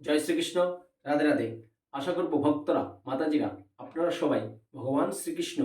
জয় শ্রীকৃষ্ণ, রাধে রাধে। আশা করব ভক্তরা, মাতাজিরা, আপনারা সবাই ভগবান শ্রীকৃষ্ণ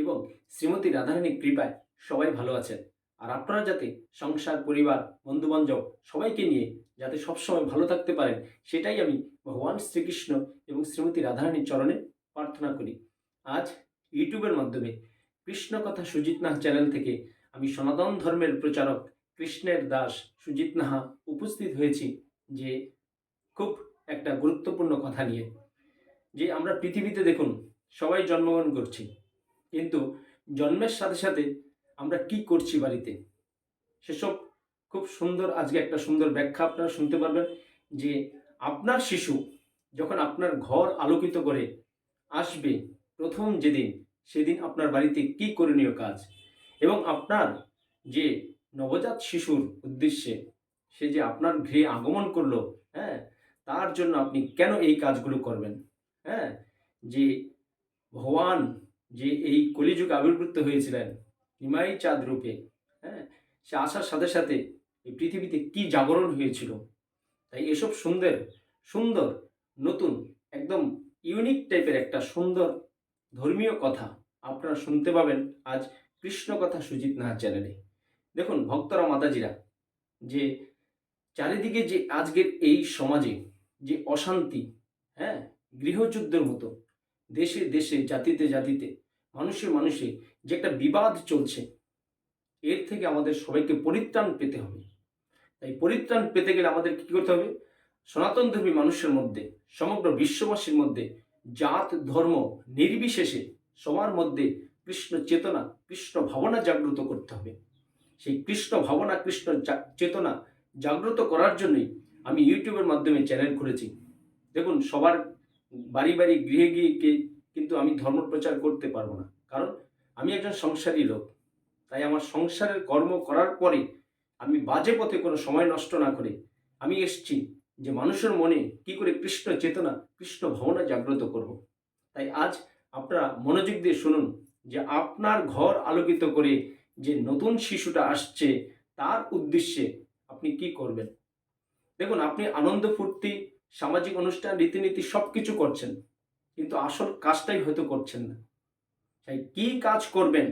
এবং শ্রীমতী রাধারানীর কৃপায় সবাই ভালো আছেন। আর আপনারা যাতে সংসার, পরিবার, বন্ধুবান্ধব সবাইকে নিয়ে যাতে সবসময় ভালো থাকতে পারেন, সেটাই আমি ভগবান শ্রীকৃষ্ণ এবং শ্রীমতী রাধারানীর চরণে প্রার্থনা করি। আজ ইউটিউবের মাধ্যমে কৃষ্ণ কথা সুজিত নাহ চ্যানেল থেকে আমি সনাতন ধর্মের প্রচারক কৃষ্ণের দাস সুজিত নাহা উপস্থিত হয়েছি, যে খুব একটা গুরুত্বপূর্ণ কথা নিয়ে। যে আমরা পৃথিবীতে দেখুন, সবাই জন্মগ্রহণ করছি। কিন্তু জন্মের সাথে সাথে আমরা কি করছি বাড়িতে? সেসব খুব সুন্দর, আজকে একটা সুন্দর ব্যাখ্যা আপনারা শুনতে পারবেন যে আপনার শিশু যখন আপনার ঘর আলোকিত করে আসবে প্রথম যেদিন, সেদিন আপনার বাড়িতে কি করণীয় কাজ? এবং আপনার যে নবজাত শিশুর উদ্দেশ্যে, সে যে আপনার গৃহে আগমন করল হ্যাঁ তার জন্য আপনি কেন এই কাজগুলো করবেন? হ্যাঁ? যে ভগবান যে এই কলিযুগে আবির্ভূত হয়েছিলেন নিমাই চাঁদ রূপে হ্যাঁ? সে আসার সাথে সাথে এই পৃথিবীতে কি জাগরণ হয়েছিল? তাই এসব সুন্দর সুন্দর, নতুন, একদম ইউনিক টাইপের একটা সুন্দর ধর্মীয় কথা আপনারা শুনতে পাবেন আজ কৃষ্ণ কথা সুজিত নাহার চ্যানেলে। দেখুন, ভক্তরা, মাতাজিরা, যে চারিদিকে যে আজকের এই সমাজে যে অশান্তি হ্যাঁ? গৃহযুদ্ধের মতো। দেশে দেশে, জাতিতে জাতিতে, মানুষে মানুষে যে একটা বিবাদ চলছে, এর থেকে আমাদের সবাইকে পরিত্রাণ পেতে হবে। তাই পরিত্রাণ পেতে গেলে আমাদের কি করতে হবে? সনাতন ধর্মী মানুষের মধ্যে, সমগ্র বিশ্ববাসীর মধ্যে, জাত, ধর্ম নির্বিশেষে সবার মধ্যে কৃষ্ণ চেতনা, কৃষ্ণ ভাবনা জাগ্রত করতে হবে। সেই কৃষ্ণ ভাবনা, কৃষ্ণ চেতনা জাগ্রত করার জন্যই আমি ইউটিউবের মাধ্যমে চ্যানেল খুলেছি। দেখুন, সবার বাড়ি বাড়ি গৃহে গিয়ে কিন্তু আমি ধর্ম প্রচার করতে পারব না। কারণ আমি একজন সংসারী লোক। তাই আমার সংসারের কর্ম করার পরে আমি বাজে পথে কোনো সময় নষ্ট না করে আমি এসছি যে মানুষের মনে কি করে কৃষ্ণ চেতনা, কৃষ্ণ ভাবনা জাগ্রত করব। তাই আজ আপনারা মনোযোগ দিয়ে শুনুন যে আপনার ঘর আলোকিত করে যে নতুন শিশুটা আসছে, তার উদ্দেশ্যে আপনি কি করবেন? দেখুন, আপনি আনন্দ, ফুর্তি, সামাজিক অনুষ্ঠান, রীতিনীতি সব কিছু করছেন, কিন্তু আসল কাজটাই হয়তো করছেন না। তাই কি কাজ করবেন?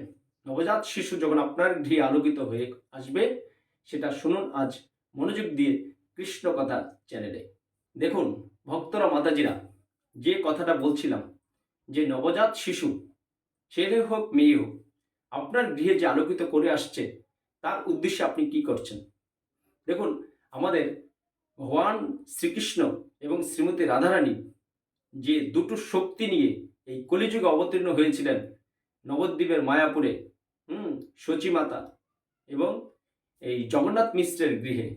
নবজাত শিশু যখন আপনার গৃহে আলোকিত হয়ে আসবে, সেটা শুনুন আজ মনোযোগ দিয়ে কৃষ্ণ কথা চ্যানেলে। দেখুন, ভক্তরা, মাতাজিরা, যে কথাটা বলছিলাম, যে নবজাত শিশু, ছেলে হোক, মেয়ে হোক, আপনার গৃহে যে আলোকিত করে আসছে, তার উদ্দেশ্যে আপনি কি করছেন? দেখুন, আমাদের ভগবান শ্রীকৃষ্ণ এবং শ্রীমতী রাধারানী যে দুটো শক্তি নিয়ে এই কলিযুগে অবতীর্ণ হয়েছিলেন, নবদ্বীপের মায়াপুরে, হুম সচিমাতা এবং এই জগন্নাথ মিশ্রের গৃহে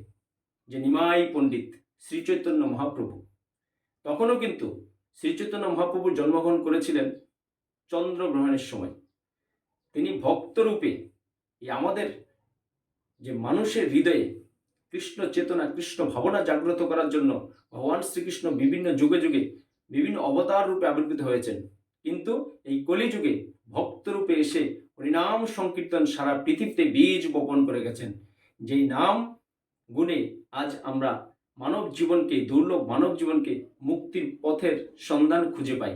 যে নিমাই পণ্ডিত শ্রীচৈতন্য মহাপ্রভু। তখনও কিন্তু শ্রীচৈতন্য মহাপ্রভু জন্মগ্রহণ করেছিলেন চন্দ্রগ্রহণের সময়। তিনি ভক্তরূপে এই আমাদের যে মানুষের হৃদয়ে কৃষ্ণ চেতনা, কৃষ্ণ ভাবনা জাগ্রত করার জন্য ভগবান শ্রীকৃষ্ণ বিভিন্ন যুগে যুগে বিভিন্ন অবতার রূপে আবির্ভূত হয়েছেন। কিন্তু এই কলিযুগে ভক্ত রূপে এসে হরিনাম সংকীর্তন সারা পৃথিবীতে বীজ বপন করে গেছেন। যেই নাম গুণে আজ আমরা মানব জীবনকে, দুর্লভ মানব জীবনকে মুক্তির পথের সন্ধান খুঁজে পাই।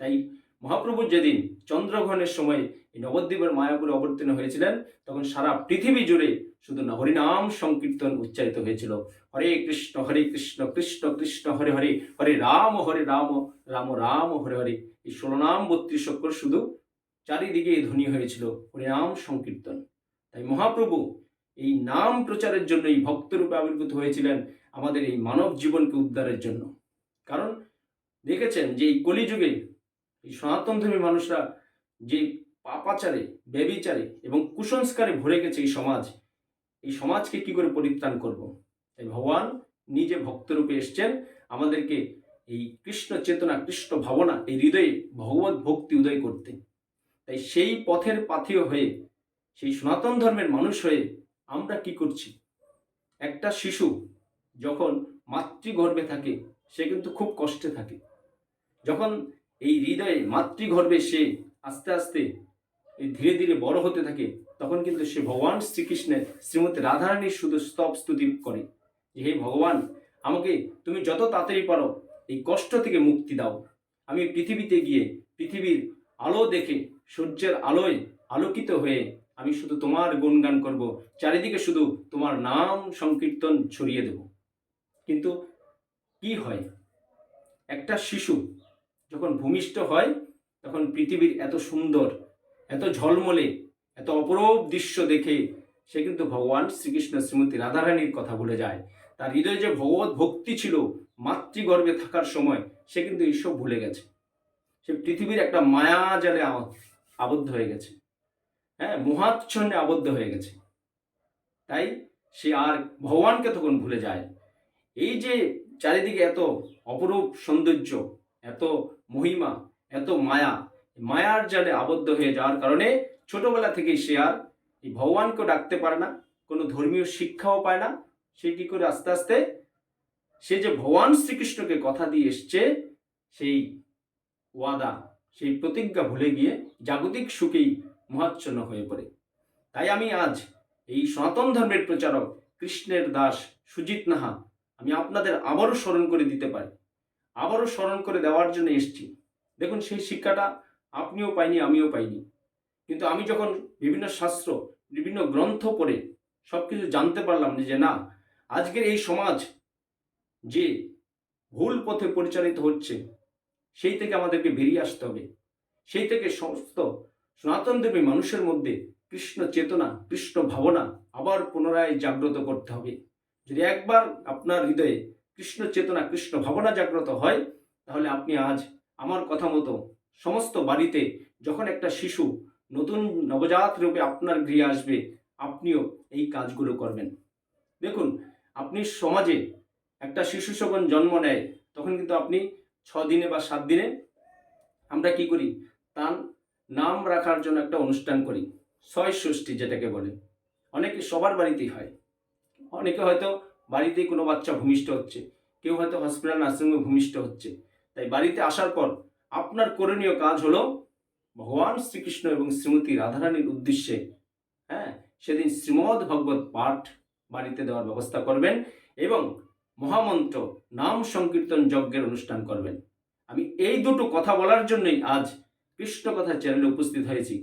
তাই মহাপ্রভু যেদিন চন্দ্রগ্রহণের সময় এই নবদ্বীপের মায়াপুরে অবতীর্ণ হয়েছিলেন, তখন সারা পৃথিবী জুড়ে শুধু হরিনাম সংকীর্তন উচ্চারিত হয়েছিল। হরে কৃষ্ণ হরে কৃষ্ণ কৃষ্ণ কৃষ্ণ, হরে হরে হরে রাম হরে রাম রাম রাম, হরে হরে। এই ষোলনাম বত্রিশ অক্ষর শুধু চারিদিকে ধ্বনি হয়েছিল, হরিনাম সংকীর্তন। তাই মহাপ্রভু এই নাম প্রচারের জন্য এই ভক্তরূপে আবির্ভূত হয়েছিলেন আমাদের এই মানব জীবনকে উদ্ধারের জন্য। কারণ দেখেছেন যে এই কলিযুগে এই সনাতন ধর্মী মানুষরা যে পাপাচারে, ব্যবিচারে এবং কুসংস্কারে ভরে গেছে এই সমাজ। এই সমাজকে কি করে পরিত্রাণ করব? তাই ভগবান নিজে ভক্তরূপে এসছেন। আমাদেরকে এই কৃষ্ণ চেতনা কৃষ্ণ ভাবনা, এই হৃদয়ে ভগবত ভক্তি উদয় করতে। তাই সেই পথের পাথেয় হয়ে, সেই সনাতন ধর্মের মানুষ হয়ে আমরা কি করছি? একটা শিশু যখন মাতৃগর্ভে থাকে, সে কিন্তু খুব কষ্টে থাকে। যখন এই হৃদয়ে মাতৃগর্ভে সে আস্তে আস্তে ধীরে ধীরে বড় হতে থাকে, তখন কিন্তু সে ভগবান শ্রীকৃষ্ণের শ্রীমতী রাধারানীর শুধু স্তব স্তুতি করে। যে হে ভগবান, আমাকে তুমি যত তাড়াতাড়ি পারো এই কষ্ট থেকে মুক্তি দাও। আমি পৃথিবীতে গিয়ে পৃথিবীর আলো দেখে, সূর্যের আলোয় আলোকিত হয়ে আমি শুধু তোমার গুণগান করব, চারিদিকে শুধু তোমার নাম সংকীর্তন ছড়িয়ে দেব। কিন্তু কি হয়? একটা শিশু যখন ভূমিষ্ঠ হয়, তখন পৃথিবীর এত সুন্দর এত ঝলমলে, এত অপরূপ দৃশ্য দেখে সে কিন্তু ভগবান শ্রীকৃষ্ণ শ্রীমতী রাধারানীর কথা ভুলে যায়। তার হৃদয়ে যে ভগবত ভক্তি ছিল, মাতৃগর্ভে থাকার সময় সে কিন্তু এইসব ভুলে গেছে। সে পৃথিবীর একটা মায়া জালে আবদ্ধ হয়ে গেছে। হ্যাঁ মহাচ্ছন্নে আবদ্ধ হয়ে গেছে। তাই সে আর ভগবানকে তখন ভুলে যায়। এই যে চারিদিকে এত অপরূপ সৌন্দর্য, এত মহিমা, এত মায়া মায়ার জালে আবদ্ধ হয়ে যাওয়ার কারণে ছোটবেলা থেকেই সে আর এই ভগবানকেও ডাকতে পারে না, কোনো ধর্মীয় শিক্ষাও পায় না। সে কি করে আস্তে আস্তে সে যে ভগবান শ্রীকৃষ্ণকে কথা দিয়ে এসছে, সেই ওয়াদা, সেই প্রতিজ্ঞা ভুলে গিয়ে জাগতিক সুখেই মহাচ্ছন্ন হয়ে পড়ে। তাই আমি আজ এই সনাতন ধর্মের প্রচারক কৃষ্ণের দাস সুজিত নাহা, আমি আপনাদের আবারও স্মরণ করে দিতে পারি। আবারও স্মরণ করে দেওয়ার জন্য এসছি। দেখুন, সেই শিক্ষাটা আপনিও পাইনি, আমিও পাইনি। কিন্তু আমি যখন বিভিন্ন শাস্ত্র, বিভিন্ন গ্রন্থ পড়ে সব কিছু জানতে পারলাম যে না, আজকের এই সমাজ যে ভুল পথে পরিচালিত হচ্ছে, সেই থেকে আমাদেরকে বেরিয়ে আসতে হবে। সেই থেকে সমস্ত সনাতন দেবী মানুষের মধ্যে কৃষ্ণ চেতনা, কৃষ্ণ ভাবনা আবার পুনরায় জাগ্রত করতে হবে। যদি একবার আপনার হৃদয়ে কৃষ্ণ চেতনা, কৃষ্ণ ভাবনা জাগ্রত হয়, তাহলে আপনি আজ আমার কথা মতো সমস্ত বাড়িতে যখন একটা শিশু নতুন নবজাত রূপে আপনার গৃহে আসবে, আপনিও এই কাজগুলো করবেন। দেখুন, আপনি সমাজে একটা শিশু যখন জন্ম নেয়, তখন কিন্তু আপনি ছ দিনে বা সাত দিনে আমরা কি করি? তার নাম রাখার জন্য একটা অনুষ্ঠান করি, ছয় ষষ্ঠী যেটাকে বলে। অনেকে সবার বাড়িতেই হয়। অনেকে হয়তো বাড়িতেই কোনো বাচ্চা ভূমিষ্ঠ হচ্ছে, কেউ হয়তো হসপিটাল নার্সিংহোমে ভূমিষ্ঠ হচ্ছে। তাই বাড়িতে আসার পর আপনার করণীয় কাজ হলো ভগবান শ্রীকৃষ্ণ এবং শ্রীমতী রাধারানীর উদ্দেশ্যে হ্যাঁ সেদিন শ্রীমদ্ ভগবত পাঠ বাড়িতে দেওয়ার ব্যবস্থা করবেন এবং মহামন্ত্র নাম সংকীর্তন যজ্ঞের অনুষ্ঠান করবেন। আমি এই দুটো কথা বলার জন্যই আজ কৃষ্ণ কথা চ্যানেলে উপস্থিত হয়েছি।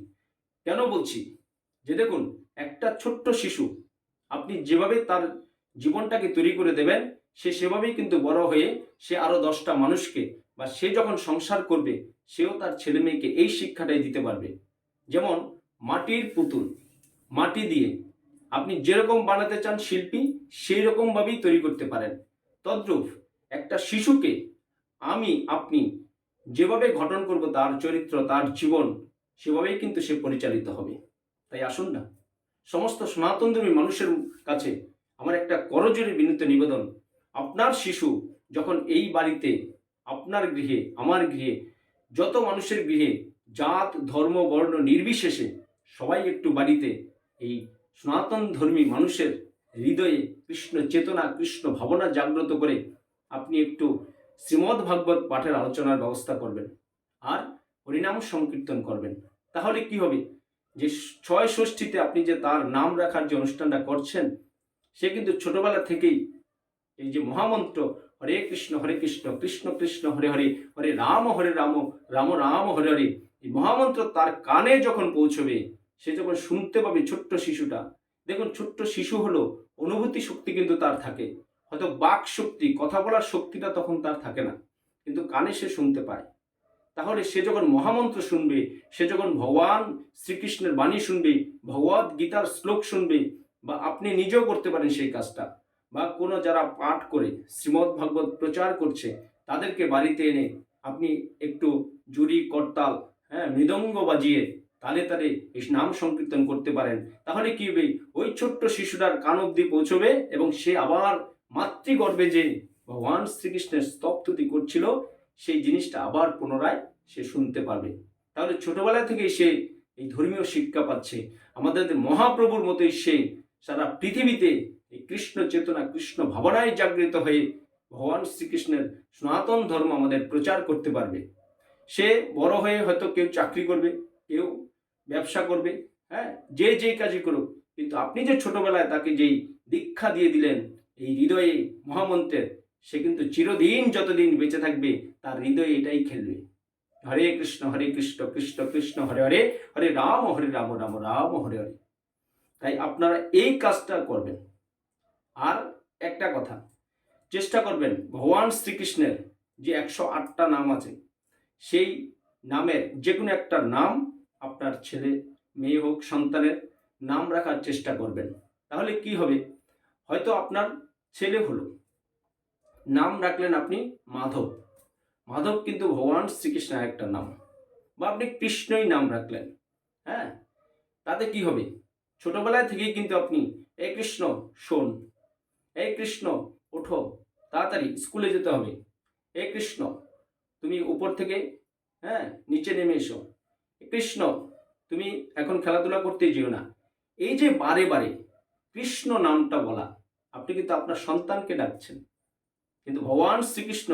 কেন বলছি? যে দেখুন, একটা ছোট্ট শিশু, আপনি যেভাবে তার জীবনটাকে তৈরি করে দেবেন, সে সেভাবেই কিন্তু বড় হয়ে সে আরও দশটা মানুষকে বা সে যখন সংসার করবে, সেও তার ছেলে মেয়েকে এই শিক্ষাটাই দিতে পারবে। যেমন, মাটির পুতুল, মাটি দিয়ে আপনি যেরকম বানাতে চান শিল্পী সেই রকমভাবেই তৈরি করতে পারেন। তদ্রূপ একটা শিশুকে আমি, আপনি যেভাবে গঠন করব, তার চরিত্র, তার জীবন, সেভাবেই কিন্তু সে পরিচালিত হবে। তাই আসুন না। সমস্ত সনাতনধর্মী মানুষের কাছে আমার একটা করজোরে বিনীত নিবেদন। আপনার শিশু যখন এই বাড়িতে আপনার গৃহে, আমার গৃহে, যত মানুষের গৃহে জাত, ধর্ম, বর্ণ নির্বিশেষে সবাই একটু বাড়িতে এই সনাতন ধর্মী মানুষের হৃদয়ে কৃষ্ণ চেতনা, কৃষ্ণ ভাবনা জাগ্রত করে আপনি একটু শ্রীমদ্ ভাগবত পাঠের আলোচনার ব্যবস্থা করবেন আর হরিনাম সংকীর্তন করবেন। তাহলে কি হবে? যে ছয় ষষ্ঠীতে আপনি যে তার নাম রাখার যে অনুষ্ঠানটা করছেন, সে কিন্তু ছোটবেলা থেকেই এই যে মহামন্ত্র হরে কৃষ্ণ হরে কৃষ্ণ কৃষ্ণ কৃষ্ণ, হরে হরে হরে রাম হরে রাম রাম রাম, হরে হরে। এই মহামন্ত্র তার কানে যখন পৌঁছবে, সে যখন শুনতে পাবে ছোট্ট শিশুটা, দেখুন ছোট্ট শিশু হলো অনুভূতি শক্তি কিন্তু তার থাকে। হয়তো বাক শক্তি, কথা বলার শক্তিটা তখন তার থাকে না, কিন্তু কানে সে শুনতে পায়। তাহলে সে যখন মহামন্ত্র শুনবে, সে যখন ভগবান শ্রীকৃষ্ণের বাণী শুনবে ভগবত গীতার শ্লোক শুনবে, বা আপনি নিজেও করতে পারেন সেই কাজটা বা কোনো যারা পাঠ করে, শ্রীমদ্ ভাগবত প্রচার করছে, তাদেরকে বাড়িতে এনে আপনি একটু জুরি করতাল হ্যাঁ মৃদঙ্গ বাজিয়ে তালে তালে নাম সংকীর্তন করতে পারেন। তাহলে কি হবে? ওই ছোট্ট শিশুটার কান অব্দি পৌঁছবে এবং সে আবার মাতৃগর্ভে যে ভগবান শ্রীকৃষ্ণের স্তব্ধতি করছিল, সেই জিনিসটা আবার পুনরায় সে শুনতে পারবে। তাহলে ছোটবেলা থেকেই সে এই ধর্মীয় শিক্ষা পাচ্ছে। আমাদের মহাপ্রভুর মতোই সে সারা পৃথিবীতে এই কৃষ্ণ চেতনা, কৃষ্ণ ভাবনায় জাগৃত হয়ে ভগবান শ্রীকৃষ্ণের সনাতন ধর্ম আমাদের প্রচার করতে পারবে। সে বড় হয়ে হয়তো কেউ চাকরি করবে, কেউ ব্যবসা করবে হ্যাঁ যে যেই কাজই করুক, কিন্তু আপনি যে ছোটবেলায় তাকে যেই দীক্ষা দিয়ে দিলেন, এই হৃদয়ে মহামন্ত্রের, সে কিন্তু চিরদিন যতদিন বেঁচে থাকবে, তার হৃদয়ে এটাই খেলবে। হরে কৃষ্ণ হরে কৃষ্ণ কৃষ্ণ কৃষ্ণ, হরে হরে হরে রাম হরে রাম রাম রাম, হরে হরে। তাই আপনারা এই কাজটা করবেন। আর একটা কথা, চেষ্টা করবেন ভগবান শ্রীকৃষ্ণের যে একশো আটটা নাম আছে, সেই নামের যে কোনো একটা নাম আপনার ছেলে, মেয়ে হোক, সন্তানের নাম রাখার চেষ্টা করবেন। তাহলে কি হবে? হয়তো আপনার ছেলে হলো। নাম রাখলেন আপনি মাধব। মাধব কিন্তু ভগবান শ্রীকৃষ্ণের একটা নাম। বা আপনি কৃষ্ণই নাম রাখলেন। হ্যাঁ? তাতে কি হবে? ছোটবেলায় থেকেই কিন্তু আপনি এ কৃষ্ণ, শোন। এই কৃষ্ণ, ওঠো, তাড়াতাড়ি স্কুলে যেতে হবে। এ কৃষ্ণ, তুমি উপর থেকে হ্যাঁ নিচে নেমে এসো। কৃষ্ণ, তুমি এখন খেলাধুলা করতে যেও না। এই যে বারে বারে কৃষ্ণ নামটা বলা, আপনি কিন্তু আপনার সন্তানকে ডাকছেন। কিন্তু ভগবান শ্রীকৃষ্ণ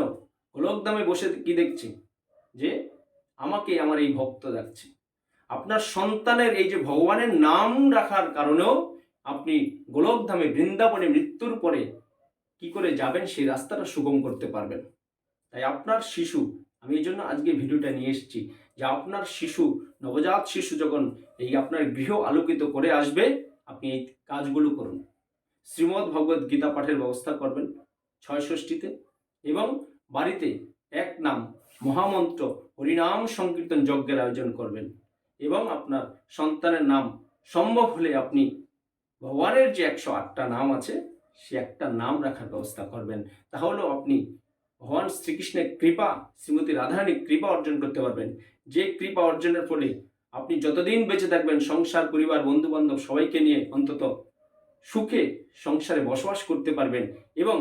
গোলকদামে বসে কি দেখছে যে আমাকে আমার এই ভক্ত ডাকছে। আপনার সন্তানের এই যে ভগবানের নাম রাখার কারণেও আপনি গোলকধামে বৃন্দাবনে মৃত্যুর পরে কি করে যাবেন, সেই রাস্তাটা সুগম করতে পারবেন। তাই আপনার শিশু, আমি এই জন্য আজকে ভিডিওটা নিয়ে এসেছি যে আপনার শিশু, নবজাত শিশু যখন এই আপনার গৃহ আলোকিত করে আসবে, আপনি এই কাজগুলো করুন। শ্রীমদ্ ভগবত গীতা পাঠের ব্যবস্থা করবেন ছয় ষষ্ঠীতে এবং বাড়িতে এক নাম মহামন্ত্র হরিনাম সংকীর্তন যজ্ঞের আয়োজন করবেন এবং আপনার সন্তানের নাম সম্ভব হলে আপনি ভগবানের যে একশো আটটা নাম আছে, সে একটা নাম রাখার ব্যবস্থা করবেন। তাহলেও আপনি ভগবান শ্রীকৃষ্ণের কৃপা, শ্রীমতী রাধারানীর কৃপা অর্জন করতে পারবেন। যে কৃপা অর্জনের ফলে আপনি যতদিন বেঁচে থাকবেন, সংসার, পরিবার বন্ধু বান্ধব সবাইকে নিয়ে অন্তত সুখে সংসারে বসবাস করতে পারবেন এবং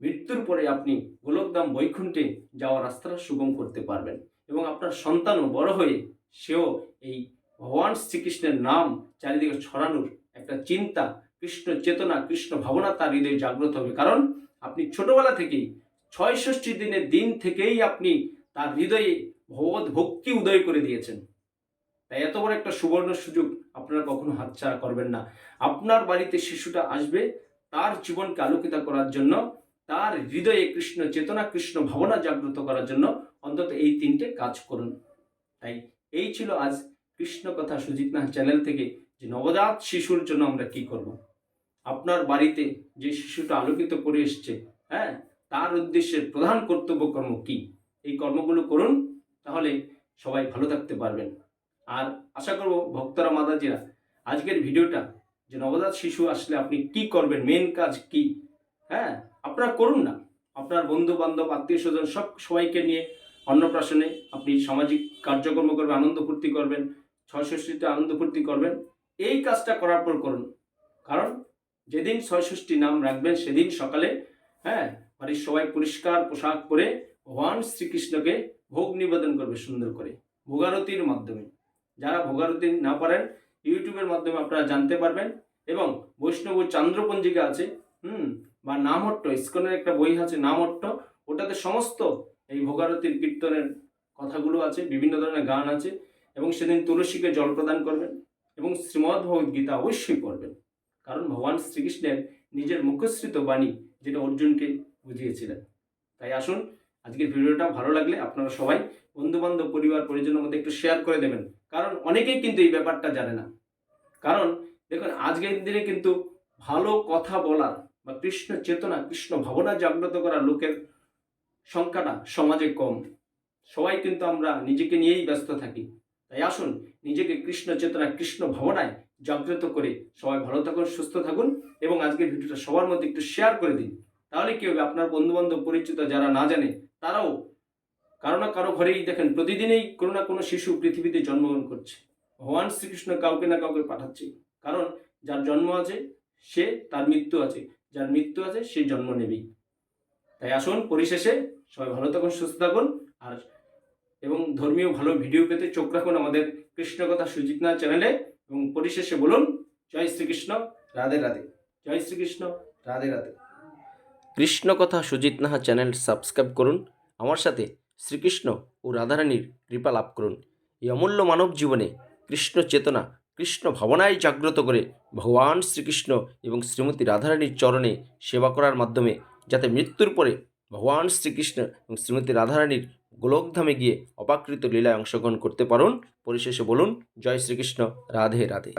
মৃত্যুর পরে আপনি গোলকধাম বৈকুণ্ঠে যাওয়ার রাস্তাটা সুগম করতে পারবেন এবং আপনার সন্তানও বড় হয়ে সেও এই ভগবান শ্রীকৃষ্ণের নাম চারিদিকে ছড়ানোর একটা চিন্তা, কৃষ্ণ চেতনা, কৃষ্ণ ভাবনা তার হৃদয়ে জাগ্রত হবে। কারণ আপনি ছোটবেলা থেকেই ছয় ষষ্ঠী দিনের দিন থেকেই আপনি তার হৃদয়ে ভগবত ভক্তি উদয় করে দিয়েছেন। তাই এত বড় একটা সুবর্ণ সুযোগ আপনারা কখনো হাতছাড়া করবেন না। আপনার বাড়িতে শিশুটা আসবে, তার জীবনকে আলোকিত করার জন্য, তার হৃদয়ে কৃষ্ণ চেতনা, কৃষ্ণ ভাবনা জাগ্রত করার জন্য অন্তত এই তিনটে কাজ করুন। তাই এই ছিল আজ কৃষ্ণ কথা সুজিত নাথ চ্যানেল থেকে যে নবজাত শিশুর জন্য আমরা কি করব। আপনার বাড়িতে যে শিশুটা আলোকিত করে এসছে হ্যাঁ? তার উদ্দেশ্যে প্রধান কর্তব্য কর্ম কি? এই কর্মগুলো করুন, তাহলে সবাই ভালো থাকতে পারবেন। আর আশা করব ভক্তরা, মাদাজিরা, আজকের ভিডিওটা যে নবজাত শিশু আসলে আপনি কি করবেন মেন কাজ কি হ্যাঁ? আপনারা করুন না। আপনার বন্ধু বান্ধব আত্মীয় স্বজন সব সবাইকে নিয়ে অন্নপ্রাশনে আপনি সামাজিক কার্যক্রম করবেন, আনন্দ ফুর্তি করবেন, ছয় ষষ্ঠীতে আনন্দ ফুর্তি করবেন। এই কাজটা করার পর করুন। কারণ যেদিন ছয় ষষ্ঠী নাম রাখবেন, সেদিন সকালে হ্যাঁ বাড়ির সবাই পরিষ্কার পোশাক পরে ভগবান শ্রীকৃষ্ণকে ভোগ নিবেদন করবে সুন্দর করে, ভোগারতির মাধ্যমে। যারা ভোগারতি না পারেন, ইউটিউবের মাধ্যমে আপনারা জানতে পারবেন এবং বৈষ্ণব চান্দ্রপঞ্জিকা আছে, হুম, বা নামহট্ট, ইস্কনের একটা বই আছে, নামহট্ট, ওটাতে সমস্ত এই ভোগারতির কীর্তনের কথাগুলো আছে, বিভিন্ন ধরনের গান আছে এবং সেদিন তুলসীকে জল প্রদান করবেন। এবং শ্রীমদ্ ভগবদ গীতা অবশ্যই পড়বেন। কারণ ভগবান শ্রীকৃষ্ণের নিজের মুখশ্রিত বাণী যেটা অর্জুনকে বুঝিয়েছিলেন। তাই আসুন, আজকের ভিডিওটা ভালো লাগলে আপনারা সবাই বন্ধু বান্ধব পরিবার, পরিজনের মধ্যে একটু শেয়ার করে দেবেন। কারণ অনেকেই কিন্তু এই ব্যাপারটা জানে না। কারণ দেখুন, আজকের দিনে কিন্তু ভালো কথা বলার বা কৃষ্ণ চেতনা, কৃষ্ণ ভাবনা জাগ্রত করা লোকের সংখ্যাটা সমাজে কম। সবাই কিন্তু আমরা নিজেকে নিয়েই ব্যস্ত থাকি। তাই আসুন নিজেকে কৃষ্ণ চেতনা কৃষ্ণ ভাবনায় জাগ্রত করে সবাই ভালো থাকুন, সুস্থ থাকুন এবং আজকের ভিডিওটা সবার মধ্যে একটু শেয়ার করে দিন। তাহলে কি হবে? আপনার বন্ধু বান্ধব পরিচিত যারা না জানে, তারাও কারও না কারও ঘরেই দেখেন, প্রতিদিনই কোনো না কোনো শিশু পৃথিবীতে জন্মগ্রহণ করছে। ভগবান শ্রীকৃষ্ণ কাউকে না কাউকে পাঠাচ্ছে। কারণ যার জন্ম আছে, সে তার মৃত্যু আছে। যার মৃত্যু আছে, সে জন্ম নেবেই। তাই আসুন, পরিশেষে সবাই ভালো থাকুন, সুস্থ থাকুন। আর এবং ধর্মীয় ভালো ভিডিও পেতে চোখ রাখুন আমাদের কৃষ্ণকথা সুজিত নাথ চ্যানেলে এবং পরিশেষে বলুন, জয় শ্রীকৃষ্ণ, রাধে রাধে। জয় শ্রীকৃষ্ণ, রাধে রাধে। কৃষ্ণকথা সুজিত নাহা চ্যানেল সাবস্ক্রাইব করুন, আমার সাথে শ্রীকৃষ্ণ ও রাধারানীর কৃপা লাভ করুন। এই অমূল্য মানব জীবনে কৃষ্ণ চেতনা, কৃষ্ণ ভাবনায় জাগ্রত করে ভগবান শ্রীকৃষ্ণ এবং শ্রীমতী রাধারানীর চরণে সেবা করার মাধ্যমে যাতে মৃত্যুর পরে ভগবান শ্রীকৃষ্ণ এবং শ্রীমতী রাধারানীর গোলকধামে গিয়ে অপাকৃত লীলায় অংশগ্রহণ করতে পারুন। পরিশেষে বলুন জয় শ্রীকৃষ্ণ রাধে রাধে।